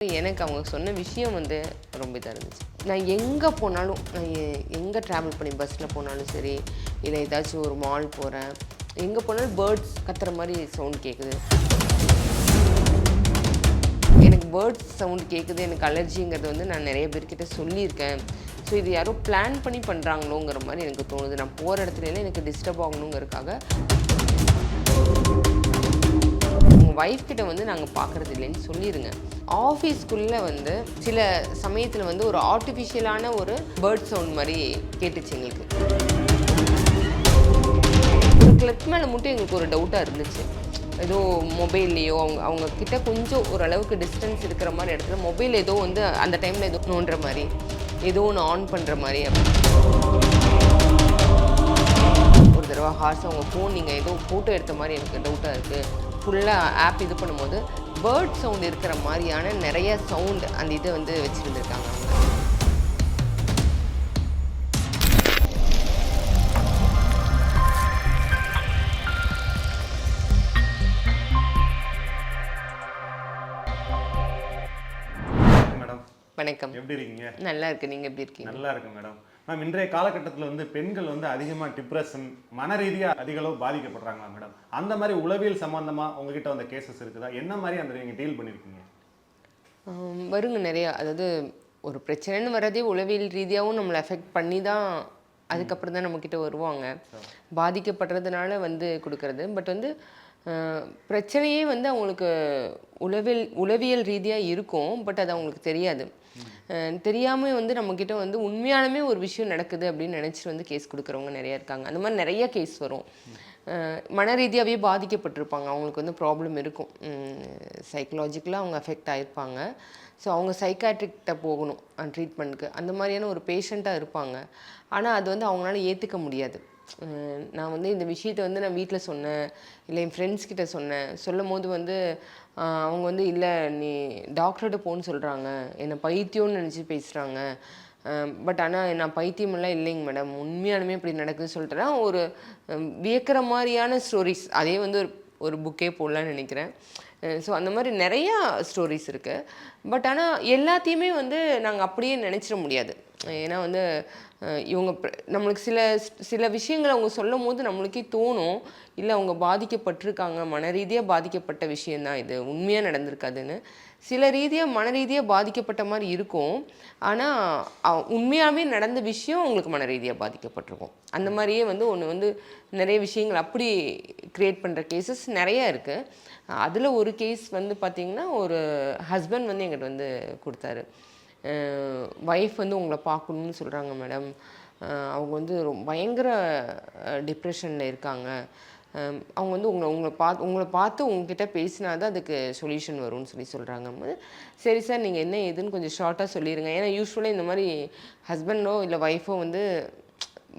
எனக்கு அவங்க சொன்ன விஷயம் வந்து ரொம்ப இதாக இருந்துச்சு. நான் எங்கே போனாலும் நான் எங்கே ட்ராவல் பண்ணி பஸ்ஸில் போனாலும் சரி இல்லை ஏதாச்சும் ஒரு மால் போகிறேன் எங்கே போனாலும் பேர்ட்ஸ் கத்துற மாதிரி சவுண்ட் கேட்குது எனக்கு பேர்ட்ஸ் சவுண்ட் கேட்குது எனக்கு அலர்ஜிங்கிறது வந்து நான் நிறைய பேர்கிட்ட சொல்லியிருக்கேன். ஸோ இது யாரோ பிளான் பண்ணி பண்ணுறாங்களோங்கிற மாதிரி எனக்கு தோணுது. நான் போகிற இடத்துல எனக்கு டிஸ்டர்ப் ஆகணுங்கிறதுக்காக உங்கள் ஒய்ஃப் கிட்ட வந்து நாங்கள் பார்க்குறது இல்லைன்னு சொல்லிடுங்க ஆஃபீஸ்க்குள்ளே வந்து சில சமயத்தில் வந்து ஒரு ஆர்டிஃபிஷியலான ஒரு பேர்ட் சவுண்ட் மாதிரி கேட்டுச்சு எங்களுக்கு. ஒரு கிளப் மேலே மட்டும் எங்களுக்கு ஒரு டவுட்டாக இருந்துச்சு. ஏதோ மொபைல்லையோ அவங்க அவங்க கிட்ட கொஞ்சம் ஓரளவுக்கு டிஸ்டன்ஸ் இருக்கிற மாதிரி இடத்துல மொபைல் ஏதோ வந்து அந்த டைமில் ஏதோ நோண்டுற மாதிரி ஏதோ ஒன்று ஆன் பண்ணுற மாதிரி ஒரு தடவை ஹார்ஸ் அவங்க ஃபோன் நீங்கள் ஏதோ ஃபோட்டோ எடுத்த மாதிரி எனக்கு டவுட்டாக இருக்குது ஃபுல்லாக ஆப் இது பண்ணும்போது பேர்ட் சவுண்ட் இருக்கிற மாதிரியான நிறைய சவுண்ட் அந்த இதை வந்து வச்சுருந்துருக்காங்க. அவங்க மேடம். வணக்கம். எப்படி இருக்கீங்க? நல்லா இருக்கு. நீங்கள் எப்படி இருக்கீங்க? நல்லா இருக்கு மேடம். மேம் இன்றைய காலகட்டத்தில் வந்து பெண்கள் வந்து அதிகமாக டிப்ரெஷன் மன ரீதியாக அதிக அளவு பாதிக்கப்படுறாங்களா மேடம்? அந்த மாதிரி உளவியல் சம்பந்தமா உங்ககிட்ட வந்த கேசஸ் இருக்குதா? என்ன மாதிரி அந்த நீங்கள் டீல் பண்ணியிருக்கீங்க வருங்க நிறையா. அதாவது ஒரு பிரச்சனைன்னு வர்றதே உளவியல் ரீதியாகவும் நம்மளை எஃபெக்ட் பண்ணி தான் அதுக்கப்புறம் தான் நம்மக்கிட்ட வருவாங்க பாதிக்கப்படுறதுனால வந்து கொடுக்கறது. பட் வந்து பிரச்சனையே வந்து அவங்களுக்கு உளவியல் உளவியல் ரீதியாக இருக்கும். பட் அது அவங்களுக்கு தெரியாது. தெரியாமல் வந்து நம்மக்கிட்ட வந்து உண்மையாலுமே ஒரு விஷயம் நடக்குது அப்படின்னு நினச்சிட்டு வந்து கேஸ் கொடுக்குறவங்க நிறைய இருக்காங்க. அந்த மாதிரி நிறைய கேஸ் வரும். மன ரீதியாகவே பாதிக்கப்பட்டிருப்பாங்க. அவங்களுக்கு வந்து ப்ராப்ளம் இருக்கும். சைக்கலாஜிக்கலாக அவங்க அஃபெக்ட் ஆகிருப்பாங்க ஸோ அவங்க சைக்காட்ரிக்கிட்ட போகணும் ட்ரீட்மெண்ட்டுக்கு அந்த மாதிரியான ஒரு பேஷண்ட்டாக இருப்பாங்க. ஆனால் அது வந்து அவங்களால ஏற்றுக்க முடியாது. நான் வந்து இந்த விஷயத்தை வந்து நான் வீட்டில் சொன்னேன். இல்லை என் ஃப்ரெண்ட்ஸ் கிட்ட சொன்னேன். சொல்லும் போது வந்து அவங்க வந்து இல்லை நீ டாக்டர்கிட்ட போன்னு சொல்கிறாங்க என்னை பைத்தியம்னு நினச்சி பேசுகிறாங்க பட் ஆனால் நான் பைத்தியமெல்லாம் இல்லைங்க மேடம் உண்மையாலுமே இப்படி நடக்குதுன்னு சொல்லிட்டுனா ஒரு வியக்கிற மாதிரியான ஸ்டோரிஸ் அதே வந்து ஒரு ஒரு புக்கே போடலான்னு நினைக்கிறேன். ஸோ அந்த மாதிரி நிறையா ஸ்டோரிஸ் இருக்குது பட் ஆனால் எல்லாத்தையுமே வந்து நாங்கள் அப்படியே நினச்சிட முடியாது. ஏன்னா வந்து இவங்க நம்மளுக்கு சில சில விஷயங்களை அவங்க சொல்லும் போது நம்மளுக்கே தோணும். இல்லை அவங்க பாதிக்கப்பட்டிருக்காங்க. மன ரீதியாக பாதிக்கப்பட்ட விஷயந்தான் இது. உண்மையாக நடந்திருக்காதுன்னு. சில ரீதியாக மன ரீதியாக பாதிக்கப்பட்ட மாதிரி இருக்கும். ஆனால் உண்மையாகவே நடந்த விஷயம் உங்களுக்கு மன ரீதியாக பாதிக்கப்பட்டிருக்கும். அந்த மாதிரியே வந்து ஒன்று வந்து நிறைய விஷயங்கள் அப்படி க்ரியேட் பண்ணுற கேசஸ் நிறையா இருக்குது அதில் ஒரு கேஸ் வந்து பார்த்திங்கன்னா ஒரு ஹஸ்பண்ட் வந்து எங்கிட்ட வந்து கொடுத்தாரு. ஒய்ஃப் வந்து உங்களை பார்க்கணும்னு சொல்கிறாங்க மேடம் அவங்க வந்து ரொம்ப பயங்கர டிப்ரெஷனில் இருக்காங்க. அவங்க வந்து உங்களை உங்களை பார்த்து உங்களை பார்த்து உங்ககிட்ட பேசினா தான் அதுக்கு சொல்யூஷன் வரும்னு சொல்லி சொல்கிறாங்க சரி சார் நீங்கள் என்ன ஏதுன்னு கொஞ்சம் ஷார்ட்டாக சொல்லிடுங்க ஏன்னா யூஸ்வலாக இந்த மாதிரி ஹஸ்பண்டோ இல்லை ஒய்ஃபோ வந்து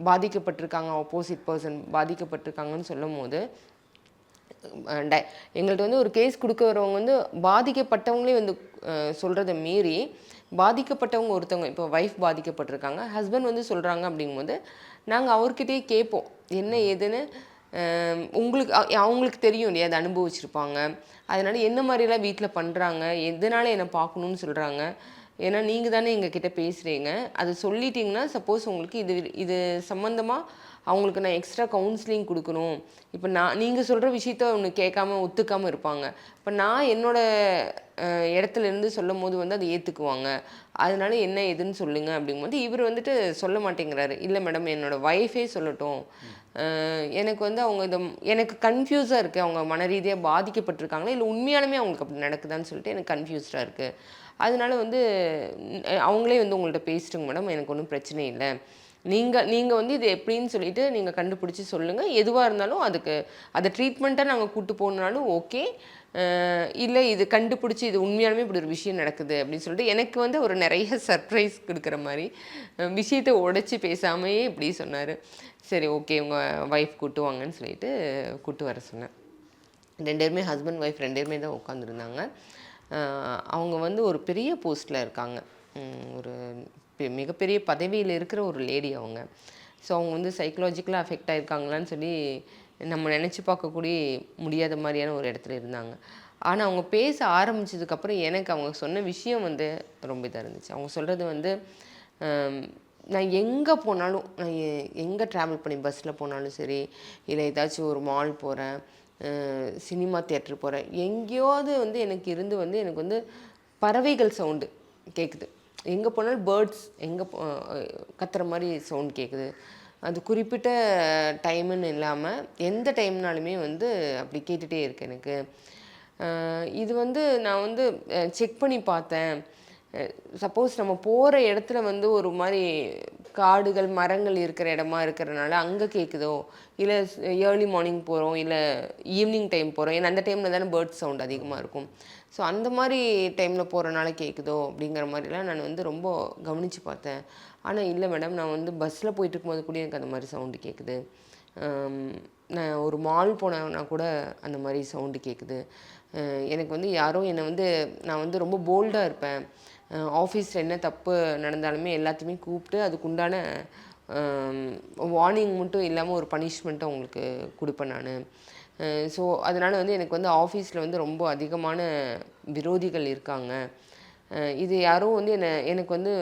பாதிக்கப்பட்டிருக்காங்க ஆப்போசிட் பர்சன் பாதிக்கப்பட்டிருக்காங்கன்னு சொல்லும் போது டை எங்கள்கிட்ட வந்து ஒரு கேஸ் கொடுக்க வரவங்க வந்து பாதிக்கப்பட்டவங்களே வந்து சொல்கிறத மீறி பாதிக்கப்பட்டவங்க ஒருத்தவங்க இப்போ ஒய்ஃப் பாதிக்கப்பட்டிருக்காங்க ஹஸ்பண்ட் வந்து சொல்கிறாங்க அப்படிங்கும்போது நாங்கள் அவர்கிட்டயே கேட்போம் என்ன ஏதுன்னு உங்களுக்கு அவங்களுக்கு தெரியும் இல்லையா? அதை அனுபவிச்சிருப்பாங்க. அதனால் என்ன மாதிரிலாம் வீட்டில் பண்ணுறாங்க எதனால என்னை பார்க்கணுன்னு சொல்கிறாங்க ஏன்னா நீங்கள் தானே எங்ககிட்ட பேசுகிறீங்க அது சொல்லிட்டீங்கன்னா சப்போஸ் உங்களுக்கு இது இது சம்மந்தமாக அவங்களுக்கு நான் எக்ஸ்ட்ரா கவுன்சிலிங் கொடுக்கணும். இப்போ நான் நீங்கள் சொல்கிற விஷயத்த ஒன்று கேட்காம ஒத்துக்காமல் இருப்பாங்க. இப்போ நான் என்னோடய இடத்துலேருந்து இடத்துல இருந்து சொல்லும் போது வந்து அதை ஏற்றுக்குவாங்க அதனால என்ன ஏதுன்னு சொல்லுங்கள் அப்படிங்கும்போது இவர் வந்துட்டு சொல்ல மாட்டேங்கிறாரு. இல்லை மேடம் என்னோடய ஒய்ஃபே சொல்லட்டும். எனக்கு வந்து அவங்க இதை எனக்கு கன்ஃபியூஸாக இருக்குது அவங்க மன ரீதியாக பாதிக்கப்பட்டிருக்காங்களா? இல்லை உண்மையாலுமே அவங்களுக்கு அப்படி நடக்குதான்னு சொல்லிட்டு எனக்கு கன்ஃபியூஸ்டாக இருக்குது அதனால வந்து அவங்களே வந்து உங்கள்கிட்ட பேசிட்டுங்க மேடம் எனக்கு ஒன்றும் பிரச்சனை இல்லை. நீங்கள் நீங்கள் வந்து இது எப்படின்னு சொல்லிட்டு நீங்கள் கண்டுபிடிச்சி சொல்லுங்கள் எதுவாக இருந்தாலும் அதுக்கு அதை ட்ரீட்மெண்ட்டாக நாங்கள் கூட்டு போனாலும் ஓகே இல்லை இது கண்டுபிடிச்சி இது உண்மையாலுமே இப்படி ஒரு விஷயம் நடக்குது அப்படின்னு சொல்லிட்டு எனக்கு வந்து ஒரு நிறைய சர்ப்ரைஸ் கொடுக்குற மாதிரி விஷயத்தை உடைச்சி பேசாமையே இப்படி சொன்னார். சரி ஓகே உங்கள் ஒய்ஃப் கூட்டு வாங்கன்னு சொல்லிட்டு கூட்டு வர சொன்னேன். ரெண்டு பேருமே ஹஸ்பண்ட் ஒய்ஃப் ரெண்டு பேருமே தான் உட்காந்துருந்தாங்க அவங்க வந்து ஒரு பெரிய போஸ்ட்டில் இருக்காங்க. ஒரு மிகப்பெரிய பதவியில் இருக்கிற ஒரு லேடி அவங்க. ஸோ அவங்க வந்து சைக்கலாஜிக்கலாக அஃபெக்ட் ஆகிருக்காங்களான்னு சொல்லி நம்ம நினச்சி பார்க்கக்கூடிய முடியாத மாதிரியான ஒரு இடத்துல இருந்தாங்க. ஆனால் அவங்க பேச ஆரம்பிச்சதுக்கப்புறம் எனக்கு அவங்க சொன்ன விஷயம் வந்து ரொம்ப இதாக இருந்துச்சு. அவங்க சொல்கிறது வந்து நான் எங்கே போனாலும் நான் எங்கே ட்ராவல் பண்ணி பஸ்ஸில் போனாலும் சரி இல்லை ஏதாச்சும் ஒரு மால் போகிறேன் சினிமா தியேட்டர் போகிறேன் எங்கேயாவது வந்து எனக்கு இருந்து வந்து எனக்கு வந்து பறவைகள் சவுண்டு கேட்குது எங்கே போனாலும் பேர்ட்ஸ் எங்கே போ கத்துற மாதிரி சவுண்ட் கேட்குது அது குறிப்பிட்ட டைமுன்னு இல்லாமல் எந்த டைம்னாலுமே வந்து அப்படி கேட்டுகிட்டே இருக்கு எனக்கு. இது வந்து நான் வந்து செக் பண்ணி பார்த்தேன். சப்போஸ் நம்ம போகிற இடத்துல வந்து ஒரு மாதிரி காடுகள் மரங்கள் இருக்கிற இடமா இருக்கிறனால அங்கே கேட்குதோ இல்லை ஏர்லி மார்னிங் போகிறோம் இல்லை ஈவினிங் டைம் போகிறோம் ஏன்னா அந்த டைமில் தானே பேர்ட் சவுண்ட் அதிகமாக இருக்கும். ஸோ அந்த மாதிரி டைமில் போகிறனால கேட்குதோ அப்படிங்கிற மாதிரிலாம் நான் வந்து ரொம்ப கவனித்து பார்த்தேன். ஆனால் இல்லை மேடம் நான் வந்து பஸ்ஸில் போயிட்டு இருக்கும்போது கூட எனக்கு அந்த மாதிரி சவுண்டு கேட்குது நான் ஒரு மால் போனேன்னா கூட அந்த மாதிரி சவுண்டு கேட்குது எனக்கு வந்து யாரோ என்னை வந்து நான் வந்து ரொம்ப போல்டாக இருப்பேன். ஆஃபீஸில் என்ன தப்பு நடந்தாலுமே எல்லாத்தையுமே கூப்பிட்டு அதுக்குண்டான வார்னிங் மட்டும் இல்லாமல் ஒரு பனிஷ்மெண்ட்டை அவங்களுக்கு கொடுப்பேன் நான். ஸோ அதனால் வந்து எனக்கு வந்து ஆஃபீஸில் வந்து ரொம்ப அதிகமான விரோதிகள் இருக்காங்க. இது யாரோ வந்து என்னை எனக்கு வந்து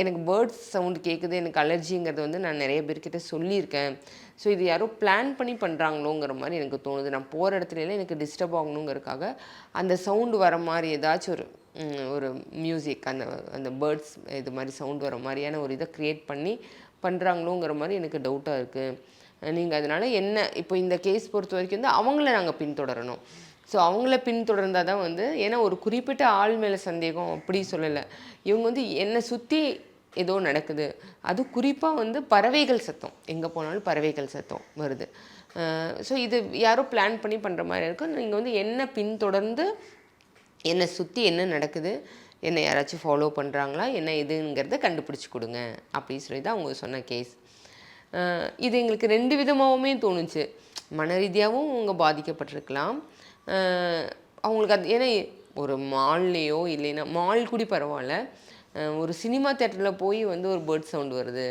எனக்கு பேர்ட்ஸ் சவுண்டு கேட்குது எனக்கு அலர்ஜிங்கிறது வந்து நான் நிறைய பேர்கிட்ட சொல்லியிருக்கேன். ஸோ இது யாரோ பிளான் பண்ணி பண்ணுறாங்களோங்கிற மாதிரி எனக்கு தோணுது. நான் போகிற இடத்துல எனக்கு டிஸ்டர்ப் ஆகணுங்கிறதுக்காக அந்த சவுண்டு வர மாதிரி ஏதாச்சும் ஒரு ஒரு மியூசிக் அந்த அந்த பேர்ட்ஸ் இது மாதிரி சவுண்ட் வர மாதிரியான ஒரு இதை க்ரியேட் பண்ணி பண்ணுறாங்களோங்கிற மாதிரி எனக்கு டவுட்டாக இருக்குது நீங்கள் அதனால் என்ன இப்போ இந்த கேஸ் பொறுத்த வரைக்கும் வந்து அவங்கள நாங்கள் பின்தொடரணும். ஸோ அவங்கள பின்தொடர்ந்தால் தான் வந்து ஏன்னா ஒரு குறிப்பிட்ட ஆள் மேலே சந்தேகம் அப்படி சொல்லலை. இவங்க வந்து என்னை சுற்றி ஏதோ நடக்குது. அது குறிப்பாக வந்து பறவைகள் சத்தம். எங்கே போனாலும் பறவைகள் சத்தம் வருது. ஸோ இது யாரோ பிளான் பண்ணி பண்ணுற மாதிரி இருக்கும். நீங்கள் வந்து என்ன பின்தொடர்ந்து என்னை சுற்றி என்ன நடக்குது என்னை யாராச்சும் ஃபாலோ பண்ணுறாங்களா என்ன எதுங்கிறத கண்டுபிடிச்சி கொடுங்க. அப்படின்னு சொல்லி தான் அவங்க சொன்ன கேஸ் இது எங்களுக்கு ரெண்டு விதமாகவுமே தோணுச்சு. மன ரீதியாகவும் அவங்க பாதிக்கப்பட்டிருக்கலாம். அவங்களுக்கு அது ஏன்னா ஒரு மால்லையோ இல்லைன்னா மால் கூடி பரவாயில்ல. ஒரு சினிமா தேட்டரில் போய் வந்து ஒரு பேர்ட் சவுண்ட் வருது.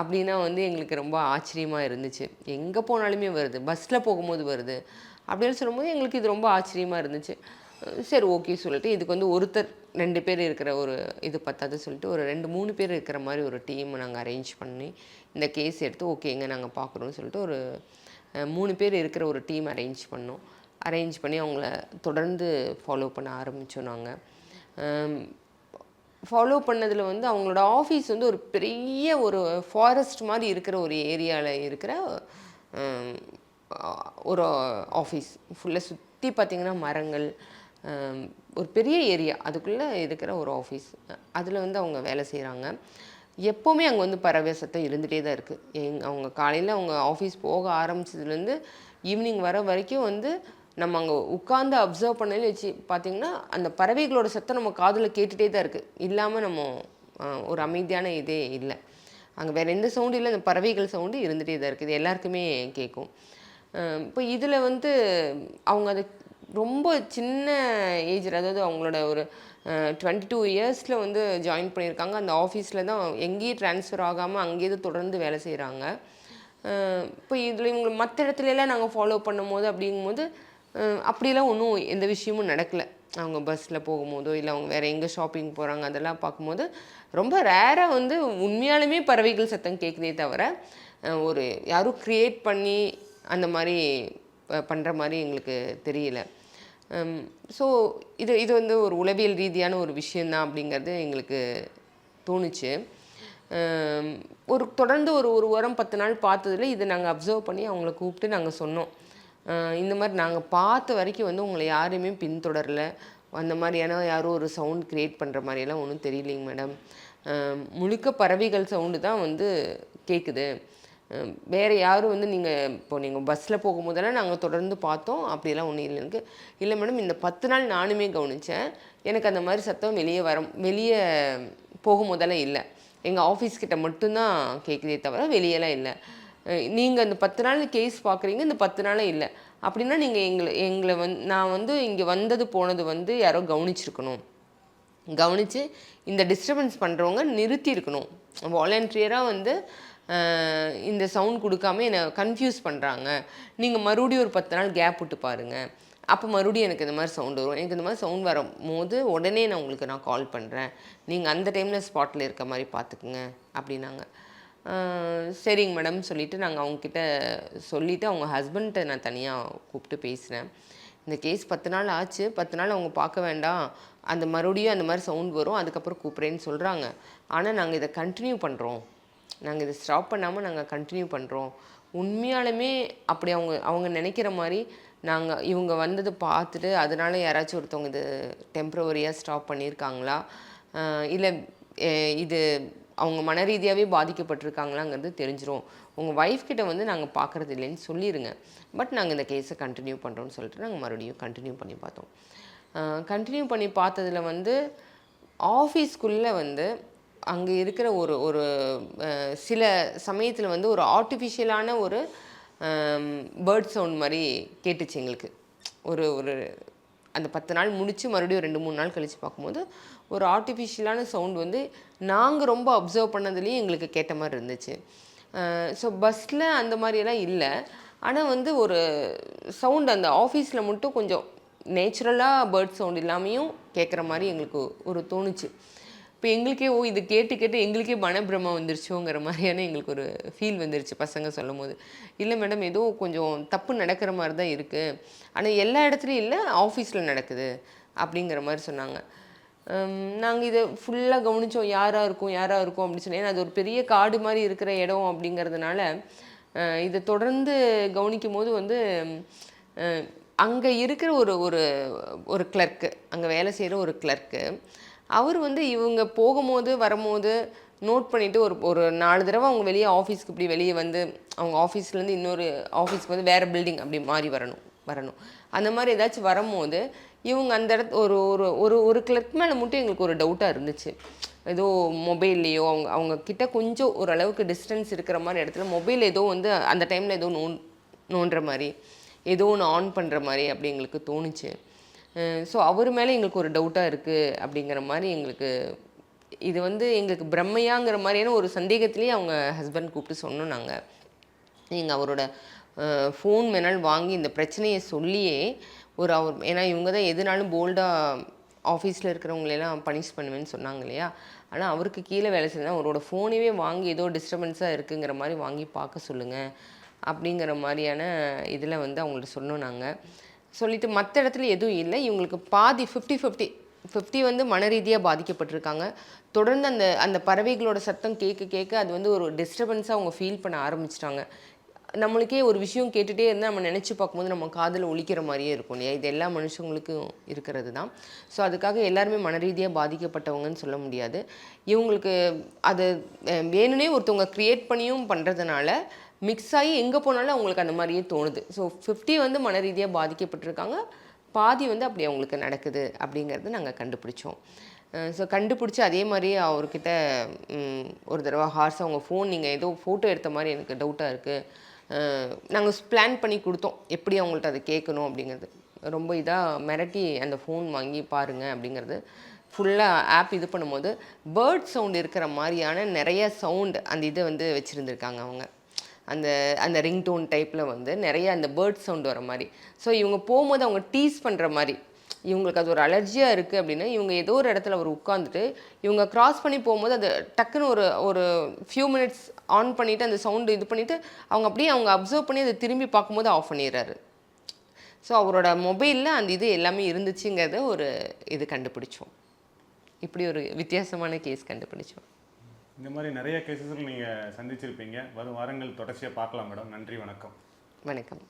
அப்படின்னா வந்து எங்களுக்கு ரொம்ப ஆச்சரியமாக இருந்துச்சு. எங்கே போனாலுமே வருது. பஸ்ஸில் போகும்போது வருது. அப்படின்னு சொல்லும்போது எங்களுக்கு இது ரொம்ப ஆச்சரியமாக இருந்துச்சு. சரி ஓகே சொல்லிட்டு இதுக்கு வந்து ஒருத்தர் ரெண்டு பேர் இருக்கிற ஒரு இது பத்தாது சொல்லிட்டு ஒரு ரெண்டு மூணு பேர் இருக்கிற மாதிரி ஒரு டீம் நாங்கள் அரேஞ்ச் பண்ணி இந்த கேஸ் எடுத்து ஓகேங்க நாங்கள் பார்க்குறோம்னு சொல்லிட்டு ஒரு மூணு பேர் இருக்கிற ஒரு டீம் அரேஞ்ச் பண்ணோம். அரேஞ்ச் பண்ணி அவங்கள தொடர்ந்து ஃபாலோ பண்ண ஆரம்பித்தோம் நாங்கள் ஃபாலோ பண்ணதில் வந்து அவங்களோட ஆஃபீஸ் வந்து ஒரு பெரிய ஒரு ஃபாரஸ்ட் மாதிரி இருக்கிற ஒரு ஏரியாவில் இருக்கிற ஒரு ஆஃபீஸ் ஃபுல்லாக சுற்றி பார்த்திங்கன்னா மரங்கள் ஒரு பெரிய ஏரியா. அதுக்குள்ளே இருக்கிற ஒரு ஆஃபீஸ் அதில் வந்து அவங்க வேலை செய்கிறாங்க எப்போவுமே அங்கே வந்து பறவை சத்தம் இருந்துகிட்டே தான் இருக்குது எங் அவங்க காலையில் அவங்க ஆஃபீஸ் போக ஆரம்பிச்சதுலேருந்து ஈவினிங் வர வரைக்கும் வந்து நம்ம அங்கே உட்காந்து அப்சர்வ் பண்ணல வச்சு பார்த்தீங்கன்னா அந்த பறவைகளோட சத்தம் நம்ம காதில் கேட்டுகிட்டே தான் இருக்குது இல்லாமல் நம்ம ஒரு அமைதியான இதே இல்லை. அங்கே வேறு எந்த சவுண்டும் இல்லை. அந்த பறவைகள் சவுண்டு இருந்துகிட்டே தான் இருக்குது எல்லாருக்குமே கேட்கும் இப்போ இதில் வந்து அவங்க அதை ரொம்ப சின்ன ஏஜ் அதாவது அவங்களோட ஒரு டுவெண்ட்டி டூ இயர்ஸில் வந்து ஜாயின் பண்ணியிருக்காங்க. அந்த ஆஃபீஸில் தான் எங்கேயும் ட்ரான்ஸ்ஃபர் ஆகாமல் அங்கேயே தான் தொடர்ந்து வேலை செய்கிறாங்க இப்போ இதில் இவங்க மற்ற இடத்துலலாம் நாங்கள் ஃபாலோ பண்ணும்போது அப்படிங்கும்போது அப்படிலாம் அப்படியெல்லாம் ஒன்றும் எந்த விஷயமும் நடக்கலை. அவங்க பஸ்ஸில் போகும்போதோ இல்லை அவங்க வேறு எங்கே ஷாப்பிங் போகிறாங்க அதெல்லாம் பார்க்கும்போது ரொம்ப ரேராக வந்து உண்மையாலுமே பறவைகள் சத்தம் கேட்குதே தவிர ஒரு யாரும் க்ரியேட் பண்ணி அந்த மாதிரி பண்ணுற மாதிரி எங்களுக்கு தெரியல. Um, ஸோ இது இது வந்து ஒரு உளவியல் ரீதியான ஒரு விஷயந்தான் அப்படிங்கிறது எங்களுக்கு தோணுச்சு. Um, ஒரு தொடர்ந்து ஒரு ஒரு வாரம் பத்து நாள் பார்த்ததுல இதை நாங்கள் அப்சர்வ் பண்ணி அவங்கள கூப்பிட்டு நாங்கள் சொன்னோம். Uh, இந்த மாதிரி நாங்கள் பார்த்த வரைக்கும் வந்து உங்களை யாரையுமே பின்தொடரலை. அந்த மாதிரியான யாரும் ஒரு சவுண்ட் க்ரியேட் பண்ணுற மாதிரியெல்லாம் ஒன்றும் தெரியலைங்க மேடம் um, முழுக்க பறவைகள் சவுண்டு தான் வந்து கேட்குது வேறு யாரும் வந்து நீங்கள் இப்போ நீங்கள் பஸ்ஸில் போகும்போதெல்லாம் நாங்கள் தொடர்ந்து பார்த்தோம். அப்படியெல்லாம் ஒன்றும் இல்லை எனக்கு. இல்லை மேடம் இந்த பத்து நாள் நானுமே கவனித்தேன் எனக்கு அந்த மாதிரி சத்தம் வெளியே வர வெளியே போகும்போதெல்லாம் இல்லை. எங்கள் ஆஃபீஸ் கிட்ட மட்டும்தான் கேட்குதே தவிர வெளியெல்லாம் இல்லை. நீங்கள் அந்த பத்து நாள் கேஸ் பார்க்குறீங்க இந்த பத்து நாளே இல்லை. அப்படின்னா நீங்கள் எங்களை எங்களை வந்து நான் வந்து இங்கே வந்தது போனது வந்து யாரோ கவனிச்சிருக்கணும். கவனித்து இந்த டிஸ்டர்பன்ஸ் பண்ணுறவங்க நிறுத்தி இருக்கணும் வாலண்டியராக வந்து இந்த சவுண்ட் கொடுக்காம என்னை கன்ஃபியூஸ் பண்ணுறாங்க நீங்கள் மறுபடியும் ஒரு பத்து நாள் கேப் விட்டு பாருங்கள் அப்போ மறுபடியும் எனக்கு இந்த மாதிரி சவுண்ட் வரும். எனக்கு இந்த மாதிரி சவுண்ட் வரும்போது உடனே நான் உங்களுக்கு நான் கால் பண்ணுறேன் நீங்கள் அந்த டைமில் ஸ்பாட்டில் இருக்க மாதிரி பார்த்துக்குங்க அப்படின்னாங்க. சரிங்க மேடம் சொல்லிவிட்டு நாங்கள் அவங்கக்கிட்ட சொல்லிவிட்டு அவங்க ஹஸ்பண்ட்டை நான் தனியாக கூப்பிட்டு பேசினேன். இந்த கேஸ் பத்து நாள் ஆச்சு. பத்து நாள் அவங்க பார்க்க வேண்டாம். அந்த மறுபடியும் அந்த மாதிரி சவுண்ட் வரும். அதுக்கப்புறம் கூப்பிட்றேன்னு சொல்கிறாங்க ஆனால் நாங்கள் இதை கண்டினியூ பண்ணுறோம் நாங்கள் இதை ஸ்டாப் பண்ணாமல் நாங்கள் கண்டினியூ பண்ணுறோம் உண்மையாலுமே அப்படி அவங்க அவங்க நினைக்கிற மாதிரி நாங்கள் இவங்க வந்ததை பார்த்துட்டு அதனால யாராச்சும் ஒருத்தவங்க இது டெம்ப்ரவரியாக ஸ்டாப் பண்ணியிருக்காங்களா? இல்லை இது அவங்க மன ரீதியாகவே பாதிக்கப்பட்டிருக்காங்களாங்கிறது தெரிஞ்சிடும் உங்கள் ஒய்ஃப் கிட்ட வந்து நாங்கள் பார்க்குறது இல்லைன்னு சொல்லிடுங்க பட் நாங்கள் இந்த கேஸை கண்டினியூ பண்ணுறோம்னு சொல்லிட்டு நாங்கள் மறுபடியும் கண்டினியூ பண்ணி பார்த்தோம். கண்டினியூ பண்ணி பார்த்ததுல வந்து ஆஃபீஸ்க்குள்ளே வந்து அங்கே இருக்கிற ஒரு ஒரு சில சமயத்தில் வந்து ஒரு ஆர்டிஃபிஷியலான ஒரு பேர்ட் சவுண்ட் மாதிரி கேட்டுச்சு எங்களுக்கு. ஒரு ஒரு அந்த பத்து நாள் முடித்து மறுபடியும் ரெண்டு மூணு நாள் கழித்து பார்க்கும்போது ஒரு ஆர்டிஃபிஷியலான சவுண்ட் வந்து நாங்கள் ரொம்ப அப்சர்வ் பண்ணதுலேயும் எங்களுக்கு கேட்ட மாதிரி இருந்துச்சு. ஸோ பஸ்ஸில் அந்த மாதிரியெல்லாம் இல்லை. ஆனால் வந்து ஒரு சவுண்ட் அந்த ஆஃபீஸில் மட்டும் கொஞ்சம் நேச்சுரலாக பேர்ட் சவுண்ட் இல்லாமையும் கேட்குற மாதிரி எங்களுக்கு ஒரு தோணுச்சு. இப்போ எங்களுக்கே ஓ இது கேட்டு கேட்டு எங்களுக்கே மனப்பிரமம் வந்துருச்சோங்கிற மாதிரியான எங்களுக்கு ஒரு ஃபீல் வந்துருச்சு பசங்க சொல்லும் போது இல்லை மேடம் ஏதோ கொஞ்சம் தப்பு நடக்கிற மாதிரி தான் இருக்குது ஆனால் எல்லா இடத்துலையும் இல்லை ஆஃபீஸில் நடக்குது அப்படிங்கிற மாதிரி சொன்னாங்க. நாங்கள் இதை ஃபுல்லாக கவனித்தோம் யாராக இருக்கும் யாராக இருக்கும் அப்படின்னு சொன்னேன் ஏன்னா அது ஒரு பெரிய காடு மாதிரி இருக்கிற இடம் அப்படிங்கிறதுனால இதை தொடர்ந்து கவனிக்கும் போது வந்து அங்கே இருக்கிற ஒரு ஒரு ஒரு கிளர்க்கு அங்கே வேலை செய்கிற ஒரு கிளர்க்கு அவர் வந்து இவங்க போகும்போது வரும்போது நோட் பண்ணிவிட்டு ஒரு ஒரு நாலு தடவை அவங்க வெளியே ஆஃபீஸ்க்கு இப்படி வெளியே வந்து அவங்க ஆஃபீஸ்லேருந்து இன்னொரு ஆஃபீஸ்க்கு வந்து வேறு பில்டிங் அப்படி மாறி வரணும் வரணும். அந்த மாதிரி ஏதாச்சும் வரும்போது இவங்க அந்த இடத்து ஒரு ஒரு ஒரு ஒரு கிளர்க் மேலே மட்டும் எங்களுக்கு ஒரு டவுட்டாக இருந்துச்சு. ஏதோ மொபைல்லையோ அவங்க அவங்க கிட்ட கொஞ்சம் ஓரளவுக்கு டிஸ்டன்ஸ் இருக்கிற மாதிரி இடத்துல மொபைல் ஏதோ வந்து அந்த டைமில் ஏதோ நோன் நோண்டுற மாதிரி ஏதோ ஒன்று ஆன் பண்ணுற மாதிரி அப்படி எங்களுக்கு தோணுச்சு. ஸோ அவர் மேலே எங்களுக்கு ஒரு டவுட்டாக இருக்குது அப்படிங்கிற மாதிரி எங்களுக்கு இது வந்து எங்களுக்கு பிரம்மையாங்கிற மாதிரியான ஒரு சந்தேகத்திலேயே அவங்க ஹஸ்பண்ட் கூப்பிட்டு சொன்னோம் நாங்கள் நீங்கள் அவரோட ஃபோன் வேணாலும் வாங்கி இந்த பிரச்சனையை சொல்லியே ஒரு அவர் ஏன்னா இவங்க தான் எதுனாலும் போல்டாக ஆஃபீஸில் இருக்கிறவங்களெல்லாம் பனிஷ் பண்ணுவேன்னு சொன்னாங்க இல்லையா? ஆனால் அவருக்கு கீழே வேலை செஞ்சா அவரோட ஃபோனையே வாங்கி ஏதோ டிஸ்டர்பன்ஸாக இருக்குங்கிற மாதிரி வாங்கி பார்க்க சொல்லுங்கள் அப்படிங்கிற மாதிரியான இதில் வந்து அவங்கள்ட்ட சொன்னோம் நாங்கள் சொல்லிட்டு மற்ற இடத்துல எதுவும் இல்லை. இவங்களுக்கு பாதி ஃபிஃப்டி ஃபிஃப்டி ஃபிஃப்டி வந்து மன ரீதியாக பாதிக்கப்பட்டிருக்காங்க. தொடர்ந்து அந்த அந்த பறவைகளோட சத்தம் கேட்க கேட்க அது வந்து ஒரு டிஸ்டர்பன்ஸாக அவங்க ஃபீல் பண்ண ஆரம்பிச்சிட்டாங்க. நம்மளுக்கே ஒரு விஷயம் கேட்டுகிட்டே இருந்தால் நம்ம நினச்சி பார்க்கும்போது நம்ம காதில் ஒழிக்கிற மாதிரியே இருக்கும் இல்லையா? இது எல்லா மனுஷங்களுக்கும் இருக்கிறது தான். ஸோ அதுக்காக எல்லாருமே மன ரீதியாக பாதிக்கப்பட்டவங்கன்னு சொல்ல முடியாது. இவங்களுக்கு அது வேணும்னே ஒருத்தவங்க க்ரியேட் பண்ணியும் பண்ணுறதுனால மிக்ஸ் ஆகி எங்கே போனாலும் அவங்களுக்கு அந்த மாதிரியே தோணுது. ஸோ ஃபிஃப்டி வந்து மன ரீதியாக பாதிக்கப்பட்டிருக்காங்க. பாதி வந்து அப்படி அவங்களுக்கு நடக்குது அப்படிங்கிறது நாங்கள் கண்டுபிடிச்சோம். ஸோ கண்டுபிடிச்சி அதே மாதிரியே அவர்கிட்ட ஒரு தடவை ஹார்ஸ் அவங்க ஃபோன் நீங்கள் ஏதோ ஃபோட்டோ எடுத்த மாதிரி எனக்கு டவுட்டாக இருக்குது நாங்கள் பிளான் பண்ணி கொடுத்தோம். எப்படி அவங்கள்ட்ட அதை கேட்கணும் அப்படிங்கிறது. ரொம்ப இதாக மிரட்டி அந்த ஃபோன் வாங்கி பாருங்க அப்படிங்கிறது. ஃபுல்லாக ஆப் இது பண்ணும்போது பேர்ட் சவுண்ட் இருக்கிற மாதிரியான நிறைய சவுண்ட் அந்த இதை வந்து வச்சுருந்துருக்காங்க அவங்க. அந்த அந்த ரிங்டோன் டைப்பில் வந்து நிறைய அந்த பேர்ட் சவுண்ட் வர மாதிரி. ஸோ இவங்க போகும்போது அவங்க டீஸ் பண்ணுற மாதிரி. இவங்களுக்கு அது ஒரு அலர்ஜியாக இருக்குது அப்படின்னா இவங்க ஏதோ ஒரு இடத்துல அவர் உட்காந்துட்டு இவங்க கிராஸ் பண்ணி போகும்போது அது டக்குன்னு ஒரு ஒரு ஃபியூ மினிட்ஸ் ஆன் பண்ணிவிட்டு அந்த சவுண்டு இது பண்ணிவிட்டு அவங்க அப்படியே அவங்க அப்சர்வ் பண்ணி அதை திரும்பி பார்க்கும்போது ஆஃப் பண்ணிடுறாரு. ஸோ அவரோட மொபைலில் அந்த இது எல்லாமே இருந்துச்சுங்கிறத ஒரு இது கண்டுபிடிச்சோம். இப்படி ஒரு வித்தியாசமான கேஸ் கண்டுபிடிச்சோம். இந்த மாதிரி நிறைய கேசஸ்கள் நீங்கள் சந்திச்சிருப்பீங்க. வரும் வாரங்கள் தொடர்ச்சியாக பார்க்கலாம் மேடம். நன்றி வணக்கம். வணக்கம்.